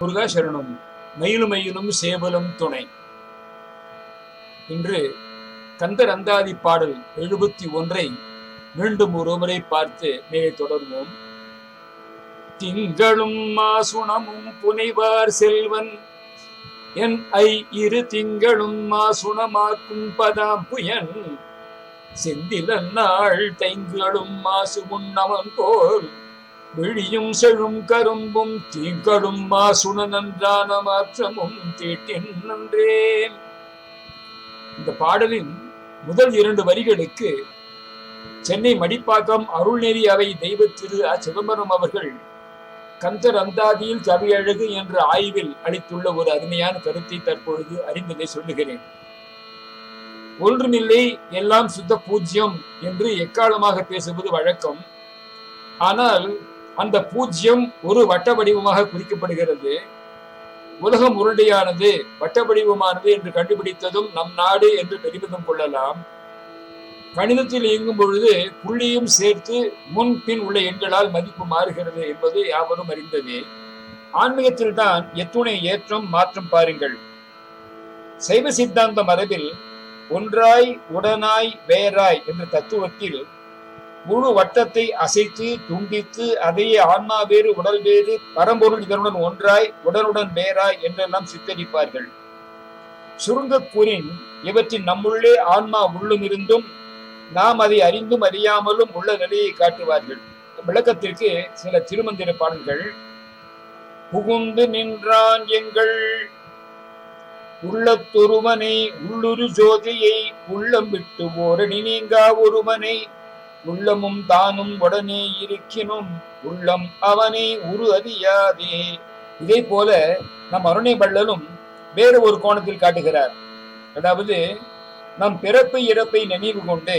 முருகா சரணம் மயிலுமையிலும் சேவலும் துணை. இன்று கந்தர் அந்தாதி பாடல் எழுபத்தி ஒன்றை மீண்டும் ஒருமுறை பார்த்து மேலே தொடர்வோம். திங்களும் மாசுணமும் புனைவார் செல்வன். என் ஐ இரு திங்களும் மாசுணமாக்கும் பதாம் புயன். செந்தில நாள் தைங்களும் மாசு உண்ணவன் போல். விழியும் செழும் கரும்பும் தீங்களும் மாசுண நன்றான மாற்றமும் தீட்டின் நன்றே. இந்த பாடலின் முதல் இரண்டு வரிகளுக்கு சென்னை மடிப்பாக்கம் அருள்நெறி அவை தெய்வ திரு அ. சிதம்பரம் அவர்கள் கந்தர் அந்தாதியில் கவியழகு என்ற ஆய்வில் அளித்துள்ள ஒரு அருமையான கருத்தை தற்பொழுது அறிந்ததை சொல்லுகிறேன். ஒன்றுமில்லை எல்லாம் சுத்த பூஜ்யம் என்று எக்காலமாக பேசுவது வழக்கம். ஆனால் அந்த பூஜ்யம் ஒரு வட்ட வடிவமாக குறிக்கப்படுகிறது. உலகம் உருண்டையானது வட்ட வடிவமானது என்று கண்டுபிடித்ததும் நம் நாடு என்று பெருமிதம் கொள்ளலாம். கணிதத்தில் இயங்கும் பொழுது புள்ளியும் சேர்த்து முன் பின் உள்ள எண்களால் மதிப்பு மாறுகிறது என்பது யாவரும் அறிந்ததே. ஆன்மீகத்தில் தான் எத்துணை ஏற்றம் மாற்றம் பாருங்கள். சைவ சித்தாந்த மரபில் ஒன்றாய் உடனாய் வேறாய் என்ற தத்துவத்தில் முழு வட்டத்தை அசைத்து துண்டித்து அதையே ஆன்மா வேறு உடல் வேறு பரம்பொருள் இதனுடன் ஒன்றாய் உடனுடன் வேறாய் என்றெல்லாம் சித்தரிப்பார்கள். சுருங்க கூறின் இவற்றின் நம்முள்ளே ஆன்மா உள்ளும் இருந்தும் நாம் அதை அறிந்தும் அறியாமலும் உள்ள நிலையை காட்டுவார்கள். விளக்கத்திற்கு சில திருமந்திர பாடல்கள். புகுந்து நின்றான் எங்கள் உள்ளத்தொருவனை உள்ளுரு ஜோதியை உள்ளம் விட்டு ஓரணி நீங்கா ஒருவனை உள்ளமும் தானும் உடனே இருக்கினும் உள்ளம் அவனை உரு அறியாதே இதே போல நம் அருணை பள்ளலும் வேறு ஒரு கோணத்தில் காட்டுகிறார். அதாவது நம் பிறப்பு இறப்பை நினைவு கொண்டு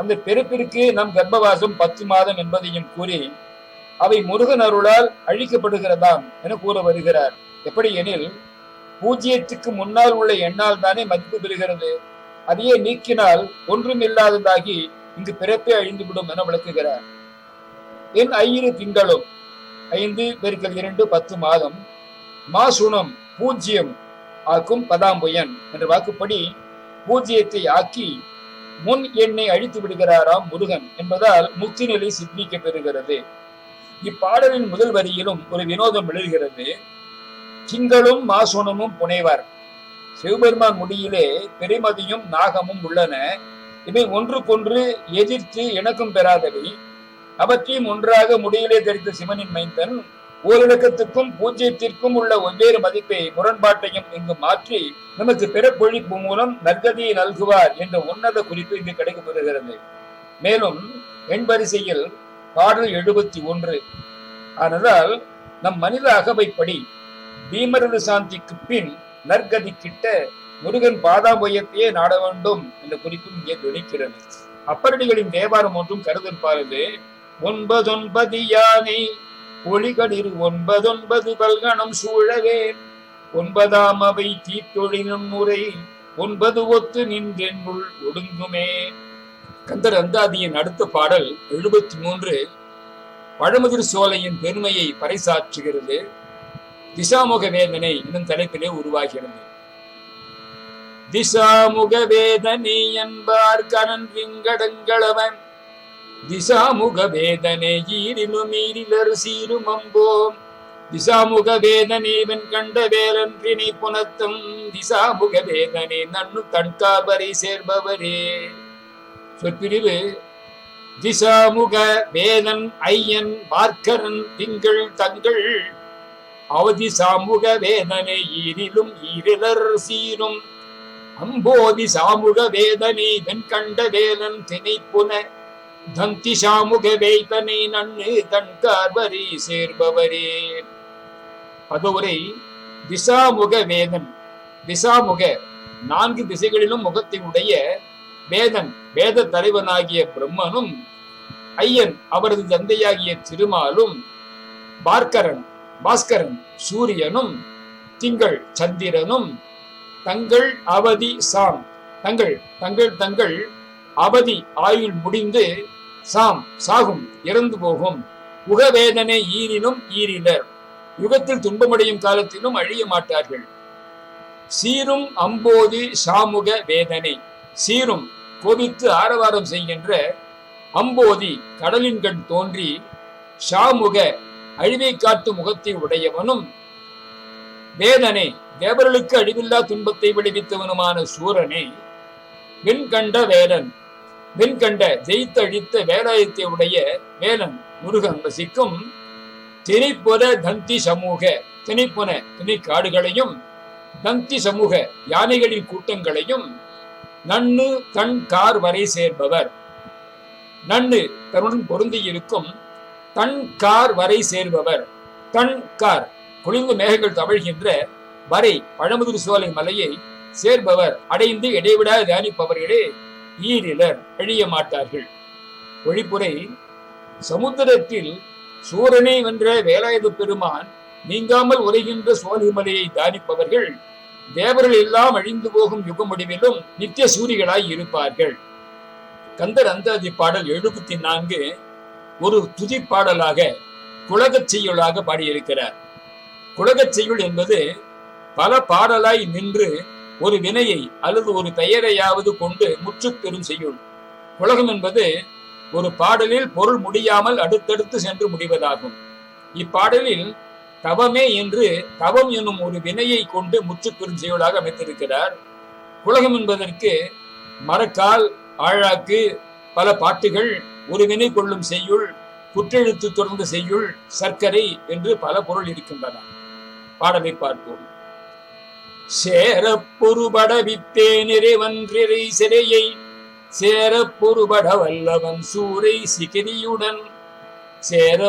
அந்த பிறப்பிற்கு நம் கர்ப்பவாசம் பத்து மாதம் என்பதையும் கூறி அவை முருகன் அருளால் அழிக்கப்படுகிறதாம் என கூற வருகிறார். எப்படி எனில் பூஜ்ஜியத்துக்கு முன்னால் உள்ள எண்ணால் தானே மதிப்பு பெறுகிறது. அதையே நீக்கினால் ஒன்றும் இல்லாததாகி இங்கு பிறப்பே அழிந்துவிடும் என விளக்குகிறார். என் ஐயிரு திங்களும் ஐந்து பெருக்கள் இரண்டு பத்து மாதம் மாசுணம் பூஜ்ஜியம் ஆக்கும் பதாம்புயன் என்ற வாக்குப்படி பூஜ்ஜியத்தை ஆக்கி முன் எண்ணை அழித்து விடுகிறாராம் முருகன் என்பதால் முக்தி நிலை சித்திக்க பெறுகிறது இப்பாடலின் முதல் வரியிலும் ஒரு வினோதம் எழுகிறது. திங்களும் மாசுணமும் புனைவர். சிவபெருமான் முடியிலே பெருமதியும் நாகமும் உள்ளன. இவை ஒன்றுக்கொன்று எதிர்த்து இணக்கம் பெறாதவை. அவற்றையும் ஒன்றாக முடியிலே தெரிந்த சிவனின் மைந்தன் ஓரிலக்கத்துக்கும் பூஜ்யத்திற்கும் உள்ள வெவ்வேறு மதிப்பை முரண்பாட்டையும் இங்கு மாற்றி நமக்கு பிறப்பொழிப்பு மூலம் நற்கதியை நல்குவார் என்ற உன்னத குறிப்பு இங்கு கிடைக்கப்பெறுகிறது மேலும் எண் வரிசையில் பாடல் எழுபத்தி ஒன்று. ஆனதால் நம் மனித அகவைப்படி பீமரது சாந்திக்கு பின் நற்கதி கிட்ட முருகன் பாதாபயத்தையே நாட வேண்டும் என்ற குறிப்பும் இங்கே துணிக்கிறது. அப்பரடிகளின் தேவாரம் ஒன்றும் கருதற்பாரது ஒன்பதொன்பது யானை ஒளிகளில் ஒன்பதொன்பது பல்கணம் சூழவே. ஒன்பதாம் அவை தீத்தொழிலும் முறை. ஒன்பது ஒத்து நின்றென்னுள் ஒடுங்குமே. கந்தர் அந்தாதியின் அடுத்த பாடல் எழுபத்தி மூன்று பழமுதிர் சோலையின் பெருமையை பறைசாற்றுகிறது. திசாமுக வேதனை என்னும் தலைப்பிலே உருவாகிறது. திசாமுக வேதனை என்பார் கணன் விங்கடங்களவன். திசாமுக வேதனை ஈரிலும் ஈரிலர் சீரும் அம்போம். திசாமுக வேதனை கண்ட வேலன்றினை புனத்தம் திசாமுக வேதனை நன்னு தன்காபரை சேர்பவரே. சொற்பிரிவு திசாமுக வேதன் ஐயன் பார்க்கரன் திங்கள் தங்கள். அவதி சாமுக வேதனை ஈரிலும் ஈரிலர் சீரும். அம்போதி சாமுக வேதனை வெண்கண்ட வேலன் திணைப்புன தந்தி சாமுக வேதனை நன்னு தன்கார்வரி சேர்பவரே. பதவுரை திசாமுக வேதன் திசாமுக நான்கு திசைகளிலும் முகத்தினுடைய வேதன் வேத தலைவனாகிய பிரம்மனும் ஐயன் அவரது தந்தையாகிய திருமாலும் பார்க்கரன் பாஸ்கரன் சூரியனும் திங்கள் சந்திரனும் தங்கள் அவதி சாம். தங்கள் தங்கள் தங்கள் அவதி ஆயுள் முடிந்து சாம் சாகும் இறந்து போகும். உகவேதனை ஈரினும் ஈரினர் யுகத்தில் துன்பமடையும் காலத்திலும் அழிய மாட்டார்கள். சீரும் அம்போது சாமுக வேதனை. சீரும் கோபித்து ஆரவாரம் செய்கின்ற அம்போதி கடலின் கண் தோன்றி ஷாமுக அழிவை காட்டும் முகத்தை உடையவனும் வேதனை தேவர்களுக்கு அழிவில்லா துன்பத்தை விளைவித்தவனுமான சூரனை வெண்கண்ட வேலன் வெண்கண்ட ஜெயித்த அழித்த வேலாயத்தை உடைய வேலன் முருகன் வசிக்கும் திணிப்புற தந்தி சமூக திணிப்புன திணை காடுகளையும் தந்தி சமூக யானைகளின் கூட்டங்களையும் நன்னு தன் கார் வரை சேர்பவர். நன்னு தன்னுடன் பொருந்தி இருக்கும் தன் கார் வரை சேர்பவர். தன் கார் குளிர்ந்த மேகங்கள் தவழ்கின்ற வரை பழமுதிர் சோலை மலையை சேர்பவர் அடைந்து இடைவிடா தியானிப்பவர்களே ஈரிலர் அழிய மாட்டார்கள். ஒழிப்புரை சமுத்திரத்தில் சூரனை வென்ற வேலாயுத பெருமான் நீங்காமல் உரைகின்ற சோலைமலையை தானிப்பவர்கள் தேவர்கள் எல்லாம் அழிந்து போகும் யுக முடிவிலும் நித்திய சூரிகளாய் இருப்பார்கள். கந்தர் அந்தாதி பாடல் எழுபத்தி நான்கு ஒரு துதி பாடலாக குலகச் செய்யுளாக பாடியிருக்கிறார். குலகச் செய்யுள் என்பது பல பாடலாய் நின்று ஒரு வினையை அல்லது ஒரு பெயரையாவது கொண்டு முற்றுப்பெறும் செய்யுள். குலகம் என்பது ஒரு பாடலில் பொருள் முடியாமல் அடுத்தடுத்து சென்று முடிவதாகும். இப்பாடலில் தவமே என்று தவம் என்னும் ஒரு வினையை கொண்டு முற்றுப்பெறும் செய்யுளாக அமைத்திருக்கிறார். குலகம் என்பதற்கு மரக்கால் ஆழாக்கு பல பாட்டுகள் ஒரு வினை கொள்ளும் செய்யுள் குற்றெழுத்து தொடர்ந்த செய்யுள் சர்க்கரை என்று பல பொருள் இருக்கின்றன. பாடலை பார்ப்போம். சேரப்பொருபட பொறுபட வித்தே சிறையை சேரப்பொருபட வல்லவன் சூரை சிகிரியுடன் சேர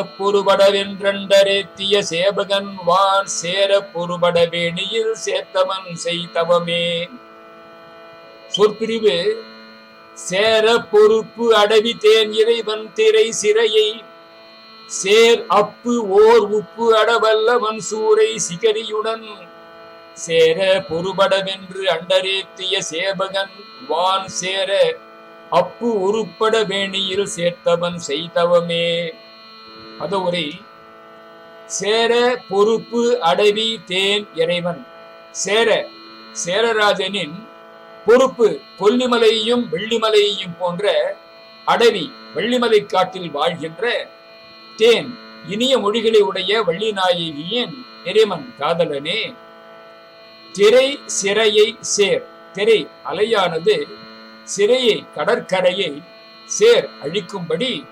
வென்றண்டரேத்திய சேபகன் வான் சேரப்பொருபட வேணியில் சேத்தவன் செய்தவமே. சொற்பிரிவு சேர பொறுப்பு அடவி தேன் இறைவன் திரை சிறையை சேர் அப்பு ஓர் உப்பு அடவல்லவன் சூரை சிகரியுடன். சேர பொறுபடவென்று அண்டரேத்திய சேபகன் வான் சேர அப்பு உருப்பட வேணியில் சேர்த்தவன் செய்தவமே. அதோரை சேர பொறுப்பு அடவி தேன் இறைவன். சேர சேரராஜனின் பொறுப்பு கொல்லிமலையையும் வெள்ளிமலையையும் போன்ற அடவி வெள்ளிமலை காட்டில் வாழ்கின்ற தேன் இனிய மொழிகளை உடைய வள்ளிநாயகியின் இறைமன் காதலனே. திரை சிறையை சேர். திரை அலையானது சிறையை கடற்கரையை சேர் அழிக்கும்படி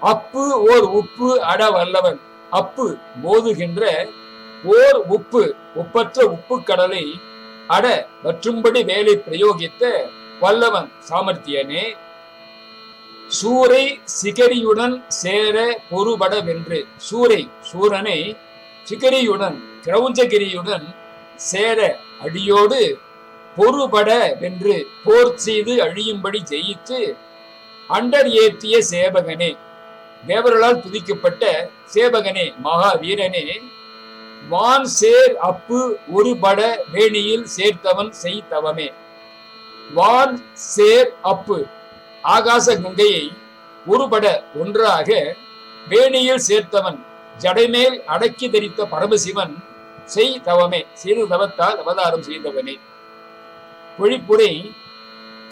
அப்பு ஓர் உப்பு அட வல்லவன். அப்பு மோதுகின்ற ஓர் உப்பு ஒப்பற்ற உப்பு கடலை அட வற்றும்படி வேலை பிரயோகித்த வல்லவன் சாமர்த்தியனே. சூரை சிகரியுடன் சேர பொறுபட வென்று சூரை சூரனை சிகரியுடன் கிரௌஞ்சகிரியுடன் சேர அடியோடு பொறுபட வென்று போர் செய்து அழியும்படி ஜெயித்து அண்டர் ஏற்றிய சேவகனே. தேவர்களால் துதிக்கப்பட்ட சேவகனே மகாவீரனே வான் சேர் அப்பு ஒரு பட வேணியில் சேர்த்தவன் செய்தவமே. வான் சேர் அப்பு ஆகாச கங்கையை ஒருபட ஒன்றாக வேணியில் சேர்த்தவன் ஜடைமேல் அடக்கி தரித்த பரமசிவன் செய் தவமே செய்து தவத்தால் அவதாரம் செய்தவனே. பொழிப்புரை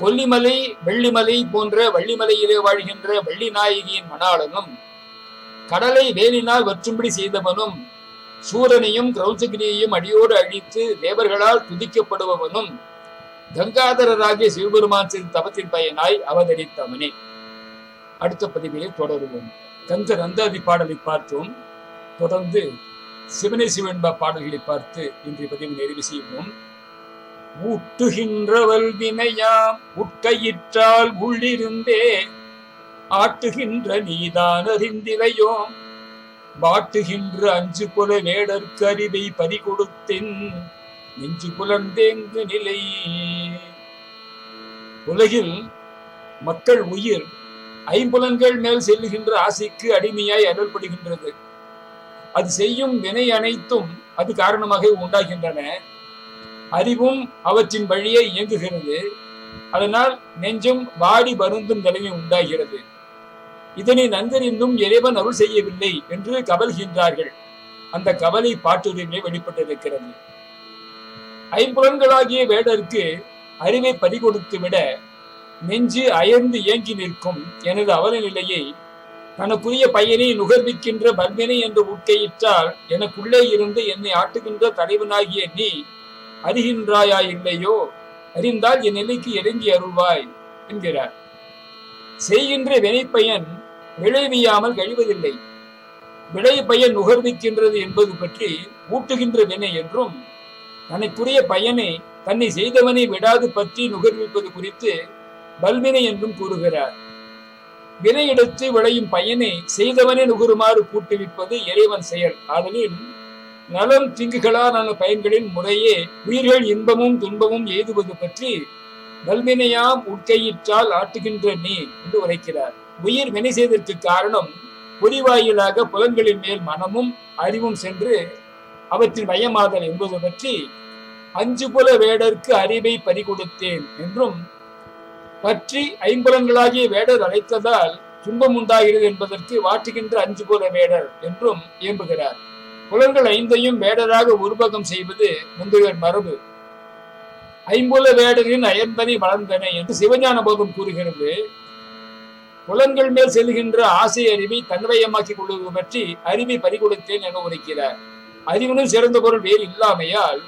கொல்லிமலை வெள்ளிமலை போன்ற வள்ளிமலையிலே வாழ்கின்ற வள்ளி நாயகியின் மணாளனும் கடலை வேலினால் வற்றும்படி செய்தவனும் சூரனையும் கிரௌசகிரியையும் அடியோடு அழித்து தேவர்களால் துதிக்கப்படுபவனும் கங்காதரராகிய சிவபெருமான் செய்த தவத்தின் பயனாய் அவதரித்தவனே. அடுத்த பதிவிலே தொடருவோம். கந்த நந்தாதி பாடலை பார்த்தோம் தொடர்ந்து சிவனை சிவன்பா பாடல்களை பார்த்து இன்றைய பதிவு நிறைவு செய்வோம். ஊட்டுகின்ற வினையாம் உட்கையிற்றால் உள்ளிருந்தே ஆட்டுகின்ற நீதான் அறிந்திலையோம் வாட்டுகின்ற அஞ்சு புல வேடற்கு அறிவை பறிகொடுத்தின் நெஞ்சு புலர்ந்தேங்கு நிலை. உலகில் மக்கள் உயிர் ஐம்புலன்கள் மேல் செல்லுகின்ற ஆசைக்கு அடிமையாய் அருள்படுகின்றது. அது செய்யும் வினை அனைத்தும் அது காரணமாக உண்டாகின்றன. அறிவும் அவற்றின் வழியே இயங்குகிறது. அதனால் நெஞ்சும் வாடி வருந்தும் நிலைமை உண்டாகிறது. இதனை நன்கறிந்தும் இறைவன் அருள் செய்யவில்லை என்று கவல்கின்றார்கள். அந்த கவலை பாட்டுரிமை வெளிப்பட்டிருக்கிறது. ஐம்புலன்களாகிய வேடருக்கு அறிவை பறிகொடுத்து விட நெஞ்சு அயர்ந்து ஏங்கி நிற்கும் எனது அவல நிலையை தனக்குரிய பையனை நுகர்விக்கின்ற பல்வினை என்று ஊக்கையிட்டால் எனக்குள்ளே இருந்து என்னை ஆட்டுகின்ற தலைவனாகிய நீ அறிகின்றாயா இல்லையோ? அறிந்தால் என் நிலைக்கு இறங்கி அருள்வாய் என்கிறார். செய்கின்ற வினைப்பயன் விளைவியாமல் கழிவதில்லை. விளைவு பயன் நுகர்விக்கின்றது என்பது பற்றி ஊட்டுகின்ற வினை என்றும் தனக்குரிய பயனை தன்னை செய்தவனை விடாது பற்றி நுகர்விப்பது குறித்து பல்வினை என்றும் கூறுகிறார். வினையிடத்து விளையும் பயனை செய்தவனே நுகருமாறு கூட்டுவிப்பது இறைவன் செயல். ஆதலில் நலம் திங்குகளான பயன்களின் முறையே உயிர்கள் இன்பமும் துன்பமும் எய்துவது பற்றி வல்வினையாம் உட்கையிற்றால் ஆட்டுகின்ற நீ என்று உரைக்கிறார். உயிர் வினை செய்ததற்கு காரணம் பொறிவாயிலாக புலன்களின் மேல் மனமும் அறிவும் சென்று அவற்றின் மயமாதல் என்பது பற்றி அஞ்சு புல வேடருக்கு அறிவை பறிகொடுத்தேன் என்றும் பற்றி ஐம்புலன்களாகிய வேடர் அழைத்ததால் துன்பம் உண்டாகிறது என்பதற்கு வாட்டுகின்ற அஞ்சு புல வேடர் என்றும் இயம்புகிறார். புலன்கள் ஐந்தையும் வேடராக உருவகம் செய்வது முந்தையர் மரபு. ஐம்புல வேடரின் அயர்ந்தனை வளர்ந்தனை என்று சிவஞான போதம் கூறுகிறது. புலன்கள் மேல் செல்கின்ற ஆசை அறிவை தன்வயமாக்கிக் கொள்வது பற்றி அறிவை பறிகொடுத்தேன் என உரைக்கிறார். அறிவினும் சிறந்த பொருள் வேறு இல்லாமையால்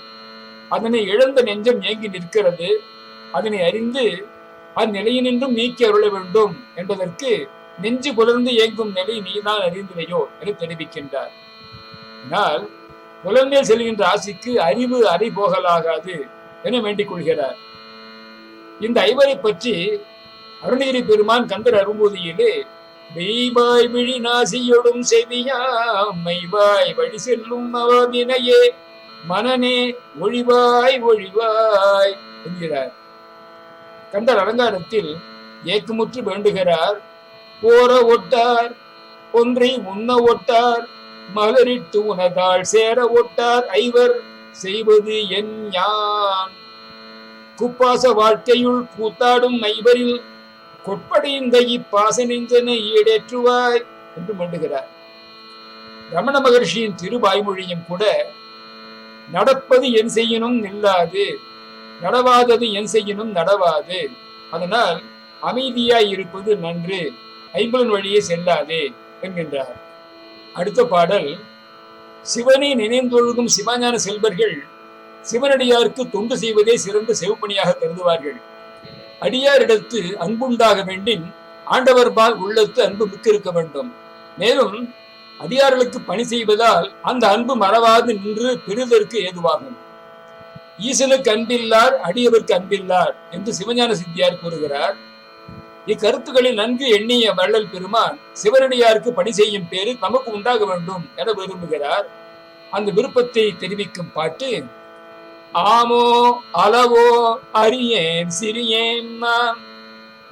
அதனை இழந்த நெஞ்சம் ஏங்கி நிற்கிறது. அதனை அறிந்து அந்நிலையினின்றும் நீக்கி அருள வேண்டும் என்பதற்கு நெஞ்சு புலர்ந்து இயங்கும் நிலை நீதான் அறிந்துவையோ என தெரிவிக்கின்றார். ஆனால் புலன்மேல் செல்கின்ற ஆசிக்கு அறிவு அறி போகலாகாது என வேண்டிக் கொள்கிறார். இந்த ஐவரை பற்றி அருணகிரி பெருமான் கந்தர் அரும்புதியிலே மெய்வாய் விழி நாசியொடும் செவியாம் மெய்வாய் வழி செல்லும் அவவினையே மனநே ஒழிவாய் ஒழிவாய் என்கிறார். கந்தர் அலங்காரத்தில் ஏக்குமுற்று வேண்டுகிறார். போற ஒட்டார் ஒன்றை உண்ண ஒட்டார். மலரிட்டு உனதால் சேர ஒட்டார். ஐவர் செய்வது என் யான். குப்பாச வாழ்க்கையுள் கூத்தாடும் ஐவரில் கொட்படைந்த இப்பாச நெஞ்சனை ஈடேற்றுவாய் என்று மண்டுகிறார். ரமண மகர்ஷியின் திருவாய்மொழியும் கூட நடப்பது என் செய்யணும் நில்லாது நடவாதது என் செய்யணும் நடவாது அதனால் அமைதியாய் இருப்பது நன்று ஐம்பலன் வழியே செல்லாதே என்கின்றார். அடுத்த பாடல் சிவனை நினைந்தொழுகும் சிவஞான செல்வர்கள் சிவனடியாருக்கு தொண்டு செய்வதே சிறந்த செவப்பணியாக கருதுவார்கள். அடியாரிடத்து அன்புண்டாக வேண்டின் ஆண்டவர்பால் உள்ளத்து அன்பு மிக்கிருக்க வேண்டும். மேலும் அடியார்களுக்கு பணி செய்வதால் அந்த அன்பு மறவாது நின்று பெறுதற்கு ஏதுவாகும். ஈசனுக்கு அன்பில்லார் அடியவருக்கு அன்பில்லார் என்று சிவஞான சித்தியார் கூறுகிறார். இக்கருத்துக்களை நன்கு எண்ணிய வள்ளல் பெருமான் சிவனடியாருக்கு பணி செய்யும் பேரு நமக்கு உண்டாக வேண்டும் என விரும்புகிறார். அந்த விருப்பத்தை தெரிவிக்கும் பாட்டு ஆமோ அளவோ அறியேன் சிறியேன் நான்.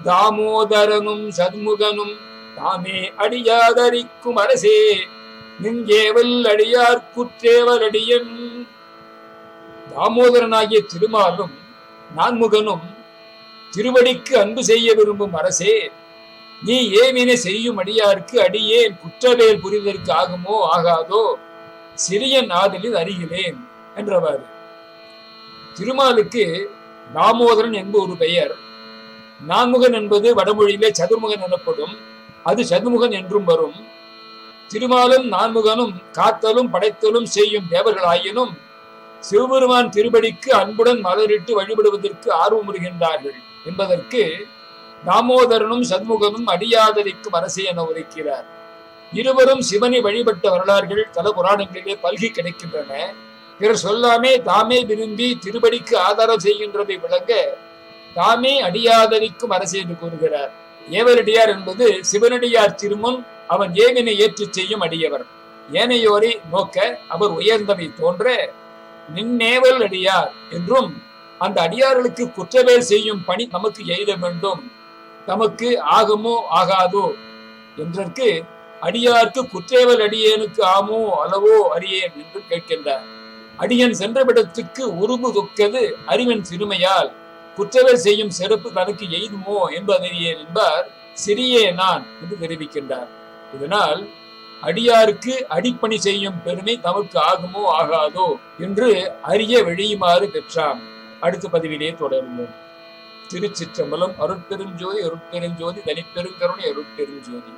தாமோதரனும் சண்முகனும் தாமே அடியாதரிக்கும் அரசே நிங்கேவல் அடியார் குற்றேவல் அடியன் தாமோதரனாகிய திருமாலும் நான்முகனும் திருவடிக்கு அன்பு செய்ய விரும்பும் அரசே நீ ஏவினை செய்யும் அடியாருக்கு அடியேன் குற்றவேல் புரிவதற்கு ஆகுமோ ஆகாதோ சிறியன் ஆதலில் அறிகிறேன் என்றவாறு. திருமாலுக்கு தாமோதரன் என்ப ஒரு பெயர். நான்முகன் என்பது வடமொழியிலே சதுர்முகன் எனப்படும். அது சதுமுகன் என்றும் வரும். திருமாலும் நான்முகனும் காத்தலும் படைத்தலும் செய்யும் தேவர்களாயினும் சிவபெருமான் திருபடிக்கு அன்புடன் மலரிட்டு வழிபடுவதற்கு ஆர்வமுறுகின்றார்கள் என்பதற்கு தாமோதரனும் சண்முகனும் அடியாதரிக்கும் அரசு என உரைக்கிறார். இருவரும் சிவனை வழிபட்ட வரலாறுகள் பல புராணங்களிலே பல்கி கிடைக்கின்றன. பிறர் சொல்லாமே தாமே விரும்பி திருப்படிக்கு ஆதாரம் செய்கின்றதை விளங்க தாமே அடியாதரிக்கும் அரசு என்று கூறுகிறார். ஏவரடியார் என்பது சிவனடியார் திருமுன் அவன் ஏவினை ஏற்றுச் செய்யும் அடியவர். ஏனையோரை நோக்க அவர் உயர்ந்தவை தோன்ற நின்னேவல் அடியார் என்றும் அந்த அடியார்களுக்கு குற்றவேல் செய்யும் பணி நமக்கு எய்த வேண்டும். தமக்கு ஆகுமோ ஆகாதோ என்றற்கு அடியார்க்கு குற்றேவல் அடியேனுக்கு ஆமோ அளவோ அறியேன் என்று கேட்கின்றார். அடியன் சென்றவிடத்துக்கு உருபு தொக்கது அறிவன் சிறுமையால். குற்றவேல் செய்யும் சிறப்பு தனக்கு எய்துமோ என்பதறியே என்பார். சிறியே நான் என்று தெரிவிக்கின்றார். இதனால் அடியாருக்கு அடிப்பணி செய்யும் பெருமை தமக்கு ஆகுமோ ஆகாதோ என்று அறிய வெளியுமாறு பெற்றான் அடுத்த பதிவிலே தொடர்ந்தோம் திருச்சிற்றம்பலம் அருட்பெருஞ்சோதி அருட்பெருஞ்சோதி தனிப்பெருங்கருணை அருட்பெருஞ்சோதி.